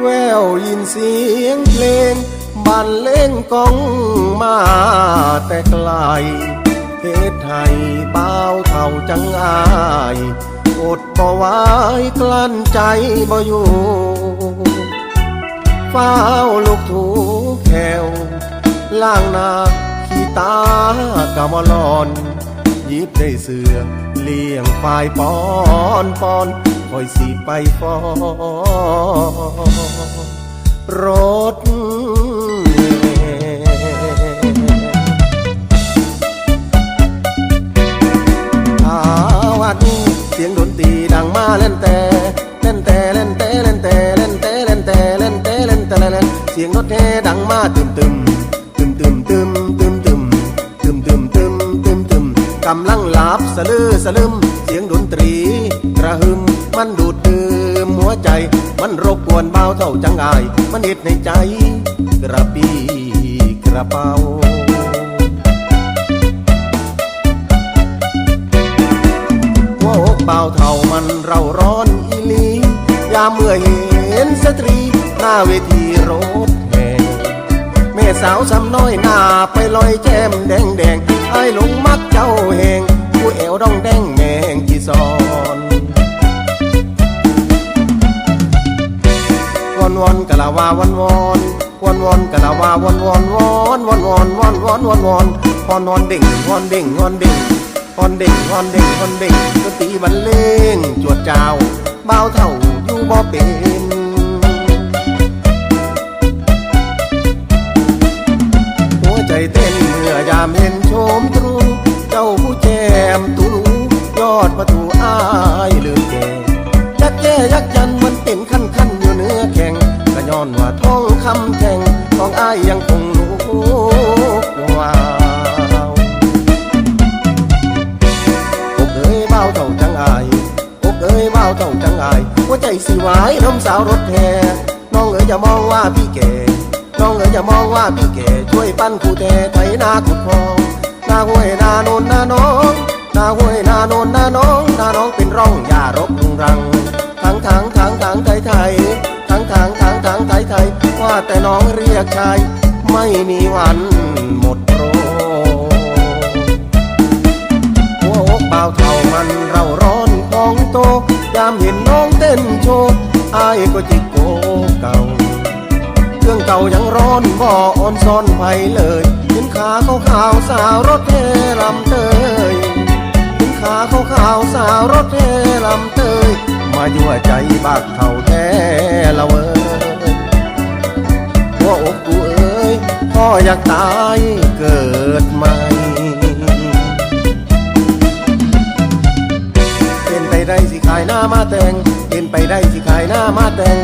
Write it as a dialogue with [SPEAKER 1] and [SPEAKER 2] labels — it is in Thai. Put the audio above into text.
[SPEAKER 1] แววยินเสียงเพลงบรรเลงกองมาแต่ไกลเหตุให้เป้าเท่าจังอายอดบ่ไหวกลั้นใจบ่อยู่เฝ้าลูกถูแขวล่างนาขี้ตากะมลอนยิบได้เสือเลี้ยงควายปอนปอน คอยสีไปฟอนรถอาวัดเสียงดนตรีดังมาเล่นแต่เล่นแต่เล่นแต่เล่นแต่เล่นแต่เล่นแต่เล่นแต่เล่นแต่เล่นเสียงรถแห่ดังมาตึมตึมตึมตึมตึมตึมตึมตึมตึมตึมตึมตึมกำลังหลับสะลือสะลึม มันดูดดื่มหัวใจ มันรบกวนเบาเท่าจังไงมันเหตุในใจ กระปีกระเป๋าหัวอกเบาเท่ามันเราร้อนอีลี ยามเมื่อเห็นสตรี หน้าเวทีรถแห่แม่สาวซ้ำน้อยหน้าไปลอยแจมแดงแดงไอ้หลงมักเจ้าแหงผู้เอวดองแดง วอนกะละวาวนวอนวอนวอนกะละวาวนวอนวอนวอนวอนวอนวอนวอนวอนวอนวอนดิ่งวอนดิ่งวอนดิ่งฮอนเด้งฮอนเด้งฮอนเด้งดนตรีบรรเลงจวดเจ้าเบาเท่าอยู่บ่เป็นหัวใจเต้นเมื่อยามเห็นโฉมตรูเจ้าผู้แจมตูรูยอดประตูอ้ายลืมแก อนว่าท้องคำแข่งของอ้ายยังคงลูกวาวอกเอ้ยเบ้าเท่าจังอายอกเอ้ยเบ้าเท่าจังอายหัวใจสิวายน้ำสาวรถแห่น้องเอ๋ยอย่ามองว่าพี่แก่น้องเอ๋ยอย่ามองว่าพี่แก่ช่วยปั้นคู่แท้ไถนาขุดคลองนาห้วยนาโนนนาน้องนาห้วยนาโนนนาน้องนาน้องเป็นร่องหญ้ารกรุงรัง แต่น้องเรียกชายไม่มีวันหมดโรหัวอกเบาเท่ามันเราร้อนของโต ยามเห็นน้องเต้นโชว์อายก็จิกโกเก่า เครื่องเก่ายังร้อนบ่ออ่อนซ่อนไผเลยเห็นขาเขาขาวสาวรถเทลำเตยเห็นขาเขาขาวสาวรถเทลำเตย มายั่วใจบักเท่าแท้ละเว้ย วอกกูเอ้ยพ่ออยากตายเกิดใหม่เป็นไปได้สิขายหน้ามาแต่งเป็นไปได้สิขายหน้ามาแต่ง